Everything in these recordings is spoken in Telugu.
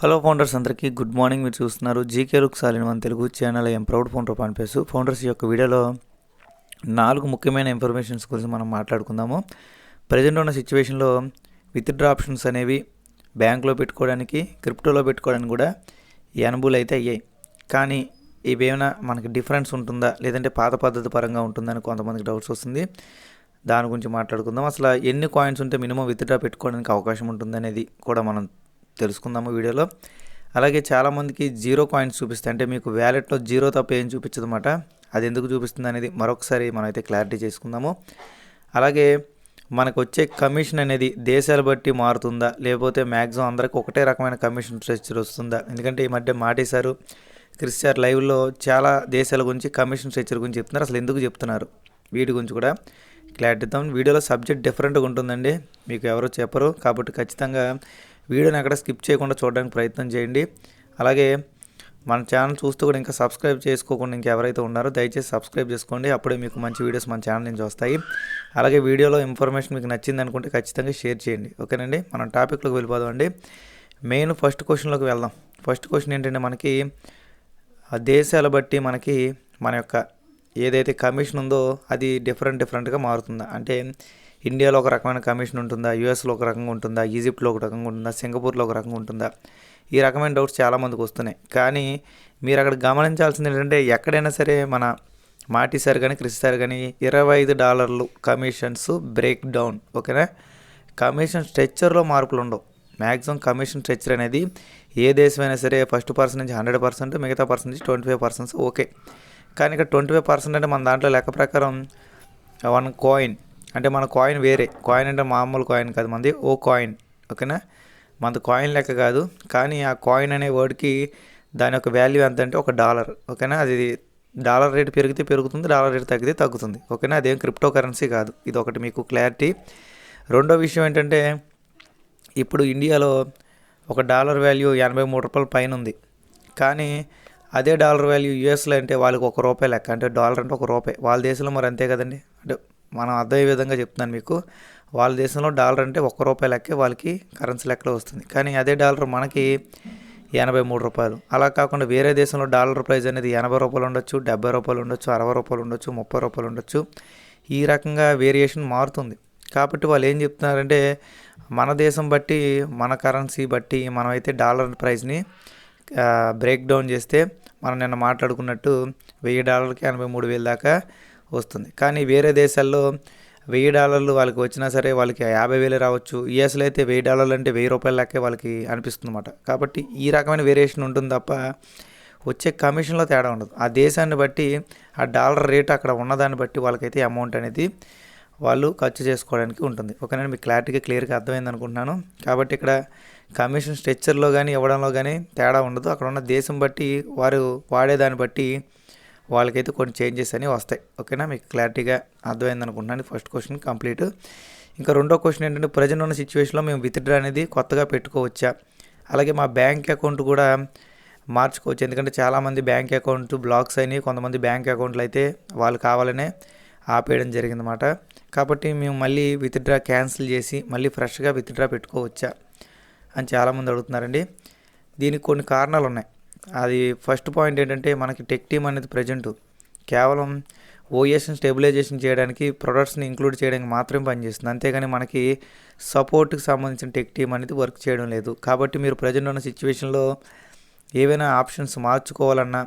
హలో ఫౌండర్స్ అందరికీ గుడ్ మార్నింగ్. మీరు చూస్తున్నారు జీకే లుక్ సాలిన్ మన Telugu channel am proud founder పనిపేసు founders యొక్క వీడియోలో నాలుగు ముఖ్యమైన ఇన్ఫర్మేషన్స్ గురించి మనం మాట్లాడుకుందాము. ప్రజెంట్ ఉన్న సిచ్యువేషన్లో విత్డ్రా ఆప్షన్స్ అనేవి బ్యాంక్లో పెట్టుకోవడానికి క్రిప్టోలో పెట్టుకోవడానికి కూడా అనుభూలు అయితే అయ్యాయి. కానీ ఇవేమైనా మనకి డిఫరెన్స్ ఉంటుందా? లేదంటే పాత పద్ధతి పరంగా ఉంటుందని కొంతమందికి డౌట్స్ వస్తుంది. దాని గురించి మాట్లాడుకుందాం. అసలు ఎన్ని కాయిన్స్ ఉంటే మినిమం విత్డ్రా పెట్టుకోవడానికి అవకాశం ఉంటుందనేది కూడా మనం తెలుసుకుందాము వీడియోలో. అలాగే చాలామందికి జీరో కాయిన్స్ చూపిస్తాయి అంటే మీకు వ్యాలెట్లో జీరో తప్ప ఏం చూపించదన్నమాట. అది ఎందుకు చూపిస్తుంది అనేది మరొకసారి మనం అయితే క్లారిటీ చేసుకుందాము. అలాగే మనకు వచ్చే కమిషన్ అనేది దేశాలు బట్టి మారుతుందా లేకపోతే మ్యాక్సిమం అందరికి ఒకటే రకమైన కమిషన్ స్ట్రక్చర్ వస్తుందా? ఎందుకంటే ఈ మధ్య మాటేశారు క్రిస్టియర్ లైవ్లో చాలా దేశాల గురించి కమిషన్ స్ట్రక్చర్ గురించి చెప్తున్నారు. అసలు ఎందుకు చెప్తున్నారు? వీటి గురించి కూడా క్లారిటీ ఇద్దాం. వీడియోలో సబ్జెక్ట్ డిఫరెంట్గా ఉంటుందండి. మీకు ఎవరు చెప్పరు. కాబట్టి ఖచ్చితంగా వీడియోని ఎక్కడ స్కిప్ చేయకుండా చూడడానికి ప్రయత్నం చేయండి. అలాగే మన ఛానల్ చూస్తూ కూడా ఇంకా సబ్స్క్రైబ్ చేసుకోకుండా ఇంకెవరైతే ఉన్నారో దయచేసి సబ్స్క్రైబ్ చేసుకోండి. అప్పుడే మీకు మంచి వీడియోస్ మన ఛానల్ నుంచి వస్తాయి. అలాగే వీడియోలో ఇన్ఫర్మేషన్ మీకు నచ్చింది అనుకుంటే ఖచ్చితంగా షేర్ చేయండి. ఓకేనండి? మనం టాపిక్లోకి వెళ్ళిపోదాం అండి. మెయిన్ ఫస్ట్ క్వశ్చన్లోకి వెళ్దాం. ఫస్ట్ క్వశ్చన్ ఏంటంటే మనకి దేశాల బట్టి మనకి మన యొక్క ఏదైతే కమిషన్ ఉందో అది డిఫరెంట్ డిఫరెంట్గా మారుతుందా? అంటే ఇండియాలో ఒక రకమైన కమిషన్ ఉంటుందా? యూఎస్లో ఒక రకంగా ఉంటుందా? ఈజిప్ట్లో ఒక రకంగా ఉంటుందా? సింగపూర్లో ఒక రకంగా ఉంటుందా? ఈ రకమైన డౌట్స్ చాలామందికి వస్తున్నాయి. కానీ మీరు అక్కడ గమనించాల్సింది ఏంటంటే ఎక్కడైనా సరే మన మాటి సార్ కానీ క్రిస్ సార్ కానీ ఇరవై ఐదు డాలర్లు కమిషన్స్ బ్రేక్ డౌన్ ఓకేనా? కమిషన్ స్ట్రక్చర్లో మార్పులు ఉండవు. మ్యాక్సిమం కమిషన్ స్ట్రక్చర్ అనేది ఏ దేశమైనా సరే ఫస్ట్ పర్సన్ నుంచి హండ్రెడ్ పర్సెంట్ మిగతా పర్సన్ నుంచి ట్వంటీ ఫైవ్ పర్సెంట్స్ ఓకే. కానీ ఇక్కడ ట్వంటీ ఫైవ్ పర్సెంట్ అంటే మన దాంట్లో లెక్క ప్రకారం వన్ కాయిన్ అంటే మన కాయిన్ వేరే. కాయిన్ అంటే మామూలు కాయిన్ కాదు మనది ఓ కాయిన్ ఓకేనా మనది కాయిన్ లెక్క కాదు. కానీ ఆ కాయిన్ అనే వర్డ్కి దాని యొక్క వాల్యూ ఎంత అంటే ఒక డాలర్ ఓకేనా అది డాలర్ రేట్ పెరిగితే పెరుగుతుంది డాలర్ రేట్ తగ్గితే తగ్గుతుంది. ఓకేనా అదేం క్రిప్టో కరెన్సీ కాదు. ఇది ఒకటి మీకు క్లారిటీ రెండో విషయం ఏంటంటే ఇప్పుడు ఇండియాలో ఒక డాలర్ వాల్యూ ఎనభై మూడు రూపాయల పైన ఉంది. కానీ అదే డాలర్ వాల్యూ యూఎస్లో అంటే వాళ్ళకి ఒక రూపాయి లెక్క అంటే డాలర్ అంటే ఒక రూపాయి. వాళ్ళ దేశంలో మరి అంతే కదండి? అంటే మనం అదే విధంగా చెప్తున్నాను మీకు. వాళ్ళ దేశంలో డాలర్ అంటే ఒక్క రూపాయి లెక్కే వాళ్ళకి కరెన్సీ లెక్కలో వస్తుంది. కానీ అదే డాలర్ మనకి ఎనభై మూడు రూపాయలు. అలా కాకుండా వేరే దేశంలో డాలర్ ప్రైస్ అనేది ఎనభై రూపాయలు ఉండొచ్చు డెబ్బై రూపాయలు ఉండొచ్చు అరవై రూపాయలు ఉండొచ్చు ముప్పై రూపాయలు ఉండొచ్చు. ఈ రకంగా వేరియేషన్ మారుతుంది. కాబట్టి వాళ్ళు ఏం చెప్తున్నారంటే మన దేశం బట్టి మన కరెన్సీ బట్టి మనమైతే డాలర్ ప్రైస్ని బ్రేక్ డౌన్ చేస్తే మనం నిన్న మాట్లాడుకున్నట్టు వెయ్యి డాలర్కి ఎనభై మూడు వేలు దాకా వస్తుంది. కానీ వేరే దేశాల్లో వెయ్యి డాలర్లు వాళ్ళకి వచ్చినా సరే వాళ్ళకి యాభై వేలు రావచ్చు. యూఎస్లో అయితే వెయ్యి డాలర్లు అంటే వెయ్యి రూపాయల లెక్కే వాళ్ళకి అనిపిస్తుంది అనమాట కాబట్టి ఈ రకమైన వేరియేషన్ ఉంటుంది తప్ప వచ్చే కమిషన్లో తేడా ఉండదు. ఆ దేశాన్ని బట్టి ఆ డాలర్ రేట్ అక్కడ ఉన్నదాన్ని బట్టి వాళ్ళకైతే అమౌంట్ అనేది వాళ్ళు ఖర్చు చేసుకోవడానికి ఉంటుంది. ఓకేనా మీకు క్లారిటీగా క్లియర్గా అర్థమైంది అనుకుంటున్నాను. కాబట్టి ఇక్కడ కమిషన్ స్ట్రక్చర్లో కానీ ఇవ్వడంలో కానీ తేడా ఉండదు. అక్కడ ఉన్న దేశం బట్టి వారు వాడేదాన్ని బట్టి వాళ్ళకైతే కొన్ని చేంజెస్ అనేవి వస్తాయి. ఓకేనా మీకు క్లారిటీగా అర్థమైంది అనుకుంటున్నాను. ఫస్ట్ క్వశ్చన్ కంప్లీట్ ఇంకా రెండో క్వశ్చన్ ఏంటంటే ప్రజెంట్ ఉన్న సిచ్యువేషన్లో మేము విత్డ్రా అనేది కొత్తగా పెట్టుకోవచ్చా? అలాగే మా బ్యాంక్ అకౌంట్ కూడా మార్చుకోవచ్చు. ఎందుకంటే చాలామంది బ్యాంక్ అకౌంట్ బ్లాక్స్ అయినాయి. కొంతమంది బ్యాంక్ అకౌంట్లు అయితే వాళ్ళు కావాలనే ఆపేయడం జరిగిందన్నమాట. కాబట్టి మేము మళ్ళీ విత్డ్రా క్యాన్సిల్ చేసి మళ్ళీ ఫ్రెష్గా విత్డ్రా పెట్టుకోవచ్చా అని చాలామంది అడుగుతున్నారండి. దీనికి కొన్ని కారణాలు ఉన్నాయి. అది ఫస్ట్ పాయింట్ ఏంటంటే మనకి టెక్ టీమ్ అనేది ప్రజెంట్ కేవలం ఓఎస్ని స్టెబిలైజేషన్ చేయడానికి ప్రొడక్ట్స్ని ఇంక్లూడ్ చేయడానికి మాత్రమే పనిచేస్తుంది. అంతేగాని మనకి సపోర్ట్కి సంబంధించిన టెక్ టీమ్ అనేది వర్క్ చేయడం లేదు. కాబట్టి మీరు ప్రజెంట్ ఉన్న సిచ్యువేషన్లో ఏవైనా ఆప్షన్స్ మార్చుకోవాలన్నా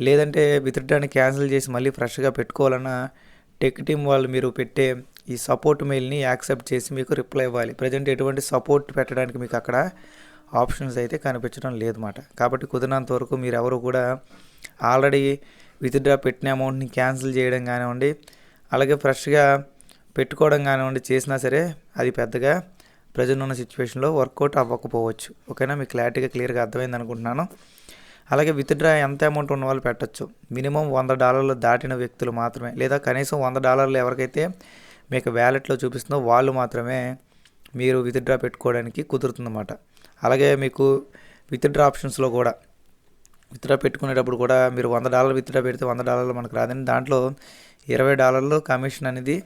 లేదంటే విత్డ్రాని క్యాన్సిల్ చేసి మళ్ళీ ఫ్రెష్గా పెట్టుకోవాలన్నా టెక్ టీం వాళ్ళు మీరు పెట్టే ఈ సపోర్ట్ మెయిల్ని యాక్సెప్ట్ చేసి మీకు రిప్లై ఇవ్వాలి. ప్రజెంట్ ఎటువంటి సపోర్ట్ పెట్టడానికి మీకు అక్కడ ఆప్షన్స్ అయితే కనిపించడం లేదన్నమాట. కాబట్టి కుదిరినంత వరకు మీరు ఎవరు కూడా ఆల్రెడీ విత్డ్రా పెట్టిన అమౌంట్ని క్యాన్సిల్ చేయడం కానివ్వండి అలాగే ఫ్రెష్గా పెట్టుకోవడం కానివ్వండి చేసినా సరే అది పెద్దగా ప్రజెంట్ ఉన్న సిచ్యువేషన్లో వర్కౌట్ అవ్వకపోవచ్చు. ఓకేనా? మీకు క్లారిటీగా క్లియర్గా అర్థమైంది అనుకుంటున్నాను. అలాగే విత్డ్రా ఎంత అమౌంట్ ఉన్న వాళ్ళు పెట్టచ్చు. మినిమం వంద డాలర్లు దాటిన వ్యక్తులు మాత్రమే లేదా కనీసం వంద డాలర్లు ఎవరికైతే మీకు వ్యాలెట్లో చూపిస్తుందో వాళ్ళు మాత్రమే మీరు విత్డ్రా పెట్టుకోవడానికి కుదురుతుందన్నమాట. అలాగే మీకు విత్డ్రా ఆప్షన్స్లో కూడా విత్డ్రా పెట్టుకునేటప్పుడు కూడా మీరు వంద డాలర్ విత్డ్రా పెడితే వంద డాలర్లు మనకు రాదని దాంట్లో ఇరవై డాలర్లు కమిషన్ అనేది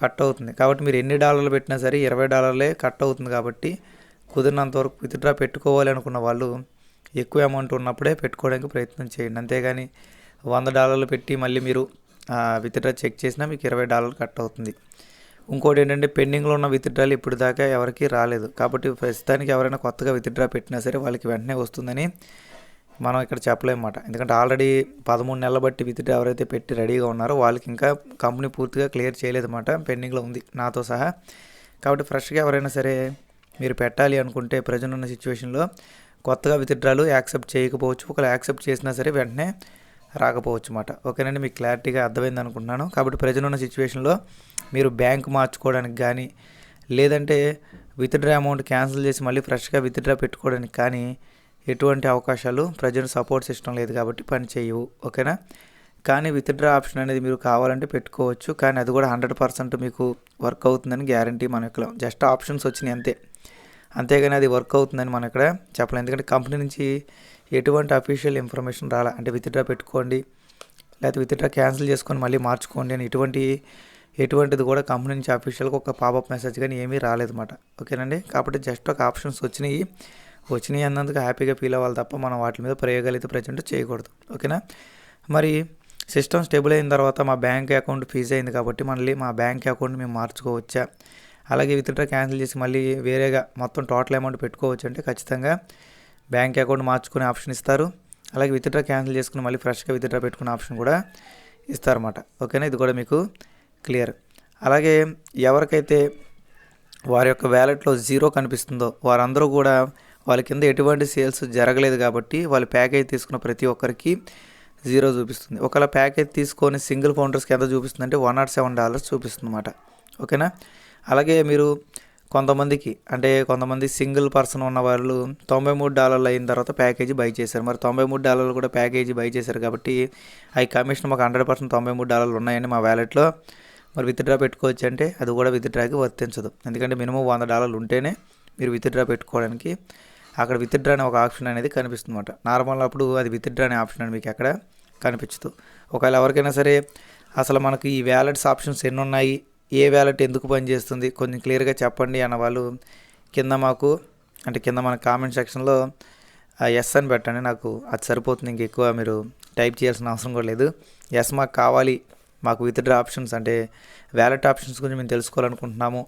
కట్ అవుతుంది. కాబట్టి మీరు ఎన్ని డాలర్లు పెట్టినా సరే ఇరవై డాలర్లే కట్ అవుతుంది కాబట్టి కుదిరినంత వరకు విత్డ్రా పెట్టుకోవాలి అనుకున్న వాళ్ళు ఎక్కువ అమౌంట్ ఉన్నప్పుడే పెట్టుకోవడానికి ప్రయత్నం చేయండి. అంతేగాని వంద డాలర్లు పెట్టి మళ్ళీ మీరు విత్డ్రా చెక్ చేసినా మీకు ఇరవై డాలర్లు కట్ అవుతుంది. ఇంకోటి ఏంటంటే పెండింగ్లో ఉన్న విత్డ్రాలు ఇప్పుడు దాకా ఎవరికి రాలేదు. కాబట్టి ప్రస్తుతానికి ఎవరైనా కొత్తగా విత్డ్రా పెట్టినా సరే వాళ్ళకి వెంటనే వస్తుందని మనం ఇక్కడ చెప్పలేమన్నమాట. ఎందుకంటే ఆల్రెడీ పదమూడు నెలల బట్టి విత్డ్రా ఎవరైతే పెట్టి రెడీగా ఉన్నారో వాళ్ళకి ఇంకా కంపెనీ పూర్తిగా క్లియర్ చేయలేదన్నమాట. పెండింగ్లో ఉంది నాతో సహా. కాబట్టి ఫ్రెష్గా ఎవరైనా సరే మీరు పెట్టాలి అనుకుంటే ప్రజెంట్ ఉన్న సిచ్యువేషన్లో కొత్తగా విత్డ్రాలు యాక్సెప్ట్ చేయకపోవచ్చు. ఒకవేళ యాక్సెప్ట్ చేసినా సరే వెంటనే రాకపోవచ్చు అన్నమాట ఓకేనండి మీకు క్లారిటీగా అర్థమైంది అనుకుంటున్నాను. కాబట్టి ప్రజలు ఉన్న సిచ్యువేషన్లో మీరు బ్యాంక్ మార్చుకోవడానికి కానీ లేదంటే విత్డ్రా అమౌంట్ క్యాన్సిల్ చేసి మళ్ళీ ఫ్రెష్గా విత్డ్రా పెట్టుకోవడానికి కానీ ఎటువంటి అవకాశాలు ప్రజెంట్ సపోర్ట్ సిస్టమ్ లేదు కాబట్టి పని చేయవు. ఓకేనా? కానీ విత్డ్రా ఆప్షన్ అనేది మీరు కావాలంటే పెట్టుకోవచ్చు. కానీ అది కూడా హండ్రెడ్ పర్సెంట్ మీకు వర్క్ అవుతుందని గ్యారంటీ మన ఇక్కడ. జస్ట్ ఆప్షన్స్ వచ్చినాయి అంతే. అంతేగాని అది వర్క్ అవుతుందని మనం ఇక్కడ చెప్పలేం. ఎందుకంటే కంపెనీ నుంచి ఎటువంటి అఫీషియల్ ఇన్ఫర్మేషన్ రాలా? అంటే విత్డ్రా పెట్టుకోండి లేకపోతే విత్డ్రా క్యాన్సిల్ చేసుకొని మళ్ళీ మార్చుకోండి అని ఎటువంటి ఎటువంటిది కూడా కంపెనీ నుంచి అఫీషియల్గా ఒక పాపప్ మెసేజ్ కానీ ఏమీ రాలేదన్నమాట. ఓకేనండి? కాబట్టి జస్ట్ ఒక ఆప్షన్స్ వచ్చినాయి. వచ్చినాయి అన్నందుకు హ్యాపీగా ఫీల్ అవ్వాలి తప్ప మనం వాటి మీద ప్రయోగాలు అయితే ప్రజెంట్ చేయకూడదు. ఓకేనా? మరి సిస్టమ్ స్టేబుల్ అయిన తర్వాత మా బ్యాంక్ అకౌంట్ ఫీజ్ అయింది కాబట్టి మళ్ళీ మా బ్యాంక్ అకౌంట్ మేము మార్చుకోవచ్చా? అలాగే విత్డ్రా క్యాన్సిల్ చేసి మళ్ళీ వేరేగా మొత్తం టోటల్ అమౌంట్ పెట్టుకోవచ్చు అంటే ఖచ్చితంగా బ్యాంక్ అకౌంట్ మార్చుకునే ఆప్షన్ ఇస్తారు. అలాగే విత్డ్రా క్యాన్సిల్ చేసుకుని మళ్ళీ ఫ్రెష్గా విత్డ్రా పెట్టుకునే ఆప్షన్ కూడా ఇస్తారన్నమాట. ఓకేనా? ఇది కూడా మీకు క్లియర్. అలాగే ఎవరికైతే వారి యొక్క వ్యాలెట్లో జీరో కనిపిస్తుందో వారందరూ కూడా వాళ్ళ కింద ఎటువంటి సేల్స్ జరగలేదు కాబట్టి వాళ్ళు ప్యాకేజ్ తీసుకున్న ప్రతి ఒక్కరికి జీరో చూపిస్తుంది. ఒకవేళ ప్యాకేజ్ తీసుకొని సింగిల్ ఫౌండర్స్కి ఎంత చూపిస్తుంది అంటే వన్ నాట్ సెవెన్ డాలర్స్ చూపిస్తుంది అన్నమాట ఓకేనా? అలాగే మీరు కొంతమందికి అంటే కొంతమంది సింగిల్ పర్సన్ ఉన్న వాళ్ళు తొంభై మూడు డాలర్లు అయిన తర్వాత ప్యాకేజీ బై చేశారు. మరి తొంభై మూడు డాలర్లు కూడా ప్యాకేజీ బై చేశారు కాబట్టి అవి కమిషన్ మాకు హండ్రెడ్ పర్సెంట్ తొంభై మూడు డాలర్లు ఉన్నాయండి మా వ్యాలెట్లో మరి విత్డ్రా పెట్టుకోవచ్చు అంటే అది కూడా విత్డ్రాకి వర్తించదు. ఎందుకంటే మినిమం వంద డాలర్లు ఉంటేనే మీరు విత్డ్రా పెట్టుకోవడానికి అక్కడ విత్డ్రా అనే ఒక ఆప్షన్ అనేది కనిపిస్తుంది అనమాట నార్మల్ అప్పుడు అది విత్డ్రా అనే ఆప్షన్ అని మీకు అక్కడ కనిపించదు. ఒకవేళ ఎవరికైనా సరే అసలు మనకి ఈ వ్యాలెట్స్ ఆప్షన్స్ ఎన్ని ఉన్నాయి ఏ వ్యాలెట్ ఎందుకు పనిచేస్తుంది? కొంచెం క్లియర్గా చెప్పండి అన్న వాళ్ళు కింద మాకు అంటే కింద మన కామెంట్ సెక్షన్లో ఎస్ అని పెట్టండి. నాకు అది సరిపోతుంది ఇంక ఎక్కువ మీరు టైప్ చేయాల్సిన అవసరం కూడా లేదు. ఎస్ మాకు కావాలి మాకు విత్డ్రా ఆప్షన్స్ అంటే వ్యాలెట్ ఆప్షన్స్ గురించి మేము తెలుసుకోవాలనుకుంటున్నాము.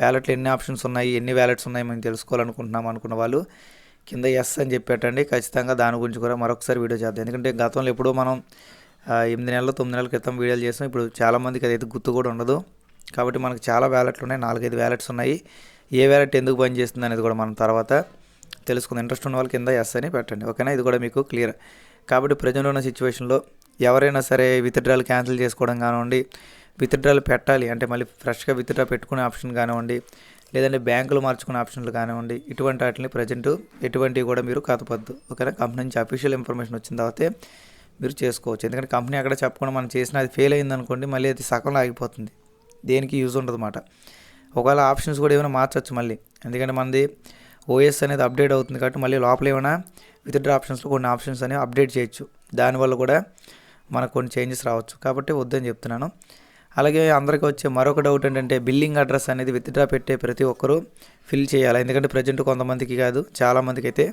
వ్యాలెట్లు ఎన్ని ఆప్షన్స్ ఉన్నాయి ఎన్ని వ్యాలెట్స్ ఉన్నాయి మేము తెలుసుకోవాలనుకుంటున్నాము అనుకున్న వాళ్ళు కింద ఎస్ అని చెప్పేటండి ఖచ్చితంగా దాని గురించి కూడా మరొకసారి వీడియో చేద్దాం. ఎందుకంటే గతంలో ఎప్పుడో మనం ఎనిమిది నెలలు తొమ్మిది నెలల క్రితం వీడియోలు చేస్తాం ఇప్పుడు చాలామందికి అదైతే గుర్తు కూడా ఉండదు. కాబట్టి మనకు చాలా వ్యాలెట్లు ఉన్నాయి. నాలుగైదు వ్యాలెట్స్ ఉన్నాయి. ఏ వ్యాలెట్ ఎందుకు పనిచేస్తుంది అనేది కూడా మనం తర్వాత తెలుసుకుందాం. ఇంట్రెస్ట్ ఉన్న వాళ్ళ కింద ఎస్ అని పెట్టండి. ఓకేనా? ఇది కూడా మీకు క్లియర్. కాబట్టి ప్రజెంట్ ఉన్న సిచ్యువేషన్లో ఎవరైనా సరే విత్డ్రాలు క్యాన్సిల్ చేసుకోవడం కానివ్వండి విత్డ్రాలు పెట్టాలి. అంటే మళ్ళీ ఫ్రెష్గా విత్డ్రా పెట్టుకునే ఆప్షన్ కానివ్వండి లేదంటే బ్యాంకులు మార్చుకునే ఆప్షన్లు కానివ్వండి ఇటువంటి వాటిని ప్రజెంట్ ఎటువంటివి కూడా మీరు కాతపద్దు ఓకేనా? కంపెనీ నుంచి అఫీషియల్ ఇన్ఫర్మేషన్ వచ్చిన తర్వాతే మీరు చేసుకోవచ్చు. ఎందుకంటే కంపెనీ అక్కడ చెప్పకుండా మనం చేసిన అది ఫెయిల్ అయింది అనుకోండి మళ్ళీ అది సగంలో ఆగిపోతుంది. దేనికి యూజ్ ఉండదు అన్నమాట ఒకవేళ ఆప్షన్స్ కూడా ఏమైనా మార్చవచ్చు మళ్ళీ. ఎందుకంటే మనది ఓఎస్ అనేది అప్డేట్ అవుతుంది కాబట్టి మళ్ళీ లోపల ఏమైనా విత్డ్రా ఆప్షన్స్లో కొన్ని ఆప్షన్స్ అనేవి అప్డేట్ చేయొచ్చు. దానివల్ల కూడా మనకు కొన్ని చేంజెస్ రావచ్చు. కాబట్టి వద్దని చెప్తున్నాను. అలాగే అందరికీ వచ్చే మరొక డౌట్ ఏంటంటే బిల్లింగ్ అడ్రస్ అనేది విత్డ్రా పెట్టే ప్రతి ఒక్కరూ ఫిల్ చేయాలి? ఎందుకంటే ప్రజెంట్ కొంతమందికి కాదు చాలామందికి అయితే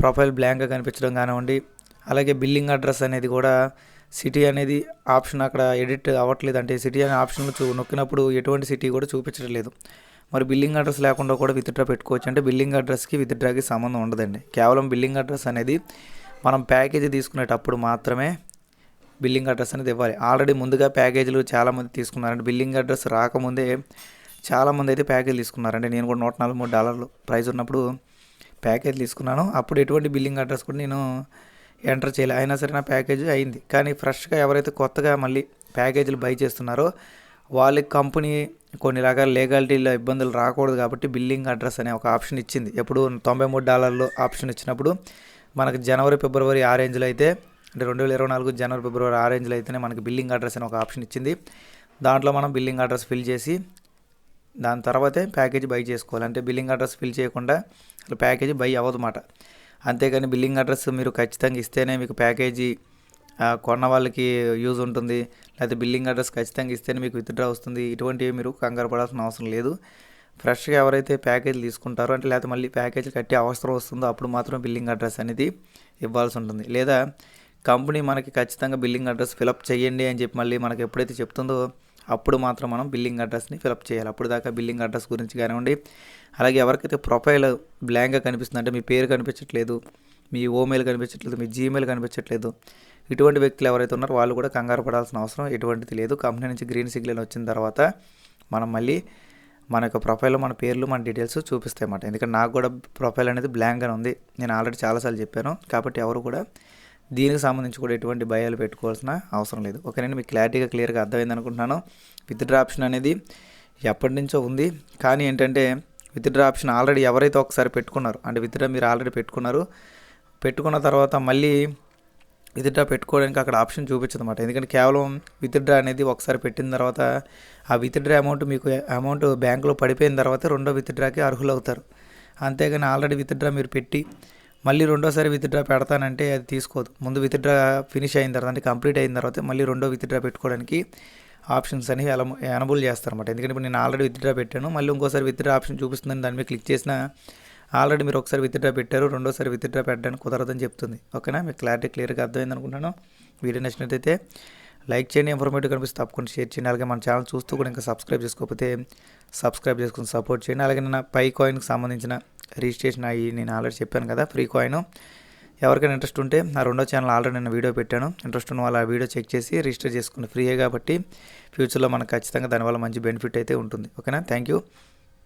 ప్రొఫైల్ బ్లాంక్గా కనిపించడం కానివ్వండి అలాగే బిల్లింగ్ అడ్రస్ అనేది కూడా సిటీ అనేది ఆప్షన్ అక్కడ ఎడిట్ అవ్వట్లేదు అంటే సిటీ అనే ఆప్షన్ చూ నొక్కినప్పుడు ఎటువంటి సిటీ కూడా చూపించట్లేదు. మరి బిల్లింగ్ అడ్రస్ లేకుండా కూడా విత్డ్రా పెట్టుకోవచ్చు. అంటే బిల్లింగ్ అడ్రస్కి విత్డ్రాకి సంబంధం ఉండదండి. కేవలం బిల్లింగ్ అడ్రస్ అనేది మనం ప్యాకేజీ తీసుకునేటప్పుడు మాత్రమే బిల్లింగ్ అడ్రస్ అనేది ఇవ్వాలి. ఆల్రెడీ ముందుగా ప్యాకేజీలు చాలామంది తీసుకున్నారంటే బిల్లింగ్ అడ్రస్ రాకముందే చాలామంది అయితే ప్యాకేజ్ తీసుకున్నారంటే నేను కూడా నూట నలభై మూడు డాలర్లు ప్రైస్ ఉన్నప్పుడు ప్యాకేజ్ తీసుకున్నాను. అప్పుడు ఎటువంటి బిల్లింగ్ అడ్రస్ కూడా నేను ఎంటర్ చేయాలి. అయినా సరే నా ప్యాకేజ్ అయింది. కానీ ఫ్రెష్గా ఎవరైతే కొత్తగా మళ్ళీ ప్యాకేజీలు బై చేస్తున్నారో వాళ్ళకి కంపెనీ కొన్ని రకాల లీగాలిటీలో ఇబ్బందులు రాకూడదు కాబట్టి బిల్లింగ్ అడ్రస్ అనే ఒక ఆప్షన్ ఇచ్చింది. ఎప్పుడు తొంభై మూడు డాలర్లు ఆప్షన్ ఇచ్చినప్పుడు మనకు జనవరి ఫిబ్రవరి ఆ రేంజ్లో అయితే అంటే రెండు వేల ఇరవై నాలుగు జనవరి ఫిబ్రవరి ఆ రేంజ్లో అయితేనే మనకి బిల్లింగ్ అడ్రస్ అని ఒక ఆప్షన్ ఇచ్చింది. దాంట్లో మనం బిల్లింగ్ అడ్రస్ ఫిల్ చేసి దాని తర్వాతే ప్యాకేజీ బై చేసుకోవాలి. అంటే బిల్లింగ్ అడ్రస్ ఫిల్ చేయకుండా అసలు ప్యాకేజీ బై అవ్వదు అన్నమాట అంతేకాని బిల్లింగ్ అడ్రస్ మీరు ఖచ్చితంగా ఇస్తేనే మీకు ప్యాకేజీ కొన్న వాళ్ళకి యూజ్ ఉంటుంది. లేకపోతే బిల్లింగ్ అడ్రస్ ఖచ్చితంగా ఇస్తేనే మీకు విత్డ్రా వస్తుంది. ఇటువంటివి మీరు కంగారు పడాల్సిన అవసరం లేదు. ఫ్రెష్గా ఎవరైతే ప్యాకేజ్ తీసుకుంటారో అంటే లేకపోతే మళ్ళీ ప్యాకేజ్ కట్టే అవసరం వస్తుందో అప్పుడు మాత్రం బిల్లింగ్ అడ్రస్ అనేది ఇవ్వాల్సి ఉంటుంది. లేదా కంపెనీ మనకి ఖచ్చితంగా బిల్లింగ్ అడ్రస్ ఫిలప్ చేయండి అని చెప్పి మళ్ళీ మనకి ఎప్పుడైతే చెప్తుందో అప్పుడు మాత్రం మనం బిల్లింగ్ అడ్రస్ని ఫిలప్ చేయాలి. అప్పుడు దాకా బిల్లింగ్ అడ్రస్ గురించి కానివ్వండి అలాగే ఎవరికైతే ప్రొఫైల్ బ్లాంక్గా కనిపిస్తుంది అంటే మీ పేరు కనిపించట్లేదు మీ ఓమెయిల్ కనిపించట్లేదు మీ జీమెయిల్ కనిపించట్లేదు ఇటువంటి వ్యక్తులు ఎవరైతే ఉన్నారో వాళ్ళు కూడా కంగారు పడాల్సిన అవసరం ఎటువంటిది లేదు. కంపెనీ నుంచి గ్రీన్ సిగ్నల్ వచ్చిన తర్వాత మనం మళ్ళీ మన యొక్క ప్రొఫైల్లో మన పేర్లు మన డీటెయిల్స్ చూపిస్తాయి అన్నమాట. ఎందుకంటే నాకు కూడా ప్రొఫైల్ అనేది బ్లాంక్గానే ఉంది. నేను ఆల్రెడీ చాలాసార్లు చెప్పాను. కాబట్టి ఎవరు కూడా దీనికి సంబంధించి కూడా ఎటువంటి భయాలు పెట్టుకోవాల్సిన అవసరం లేదు. ఓకేనండి మీకు క్లారిటీగా క్లియర్గా అర్థమైంది అనుకుంటున్నాను. విత్డ్రా ఆప్షన్ అనేది ఎప్పటి నుంచో ఉంది. కానీ ఏంటంటే విత్డ్రా ఆప్షన్ ఆల్రెడీ ఎవరైతే ఒకసారి పెట్టుకున్నారు అంటే విత్డ్రా మీరు ఆల్రెడీ పెట్టుకున్నారు పెట్టుకున్న తర్వాత మళ్ళీ విత్డ్రా పెట్టుకోవడానికి అక్కడ ఆప్షన్ చూపించదన్నమాట. ఎందుకంటే కేవలం విత్డ్రా అనేది ఒకసారి పెట్టిన తర్వాత ఆ విత్డ్రా అమౌంట్ మీకు అమౌంట్ బ్యాంకులో పడిపోయిన తర్వాత రెండో విత్డ్రాకి అర్హులు అవుతారు అంతేగాని ఆల్రెడీ విత్డ్రా మీరు పెట్టి మళ్ళీ రెండోసారి విత్డ్రా పెడతానంటే అది తీసుకోదు. ముందు విత్డ్రా ఫినిష్ అయిన తర్వాత అంటే కంప్లీట్ అయిన తర్వాత మళ్ళీ రెండో విత్డ్రా పెట్టుకోవడానికి ఆప్షన్స్ అనేవి ఎల ఎనబుల్ చేస్తారన్నమాట. ఎందుకంటే ఇప్పుడు నేను ఆల్రెడీ విత్డ్రా పెట్టాను. మళ్ళీ ఇంకోసారి విత్డ్రా ఆప్షన్ చూపిస్తుందని దాని మీద క్లిక్ చేసిన ఆల్రెడీ మీరు ఒకసారి విత్డ్రా పెట్టారు రెండోసారి విత్డ్రా పెట్టడానికి కుదరదని చెప్తుంది. ఓకేనా? మీకు క్లారిటీ క్లియర్గా అర్థమైంది అనుకుంటున్నాను. వీడియో నచ్చినట్టయితే లైక్ చేయండి ఇన్ఫర్మేటివ్ కనిపిస్తే తప్పకుండా షేర్ చేయండి. అలాగే మన ఛానల్ చూస్తూ కూడా ఇంకా సబ్స్క్రైబ్ చేసుకోకపోతే సబ్స్క్రైబ్ చేసుకుని సపోర్ట్ చేయండి. అలాగే నా పై కాయిన్కి సంబంధించిన రిజిస్ట్రేషన్ అయ్యి నేను ఆల్రెడీ చెప్పాను కదా ఫ్రీ కాయిన్ ఎవరికైనా ఇంట్రెస్ట్ ఉంటే నా రెండో ఛానల్ ఆల్రెడీ నేను వీడియో పెట్టాను. ఇంట్రెస్ట్ ఉన్న వాళ్ళు ఆ వీడియో చెక్ చేసి రిజిస్టర్ చేసుకుని ఫ్రీయే కాబట్టి ఫ్యూచర్లో మనకు ఖచ్చితంగా దానివల్ల మంచి బెనిఫిట్ అయితే ఉంటుంది. ఓకేనా థ్యాంక్ యూ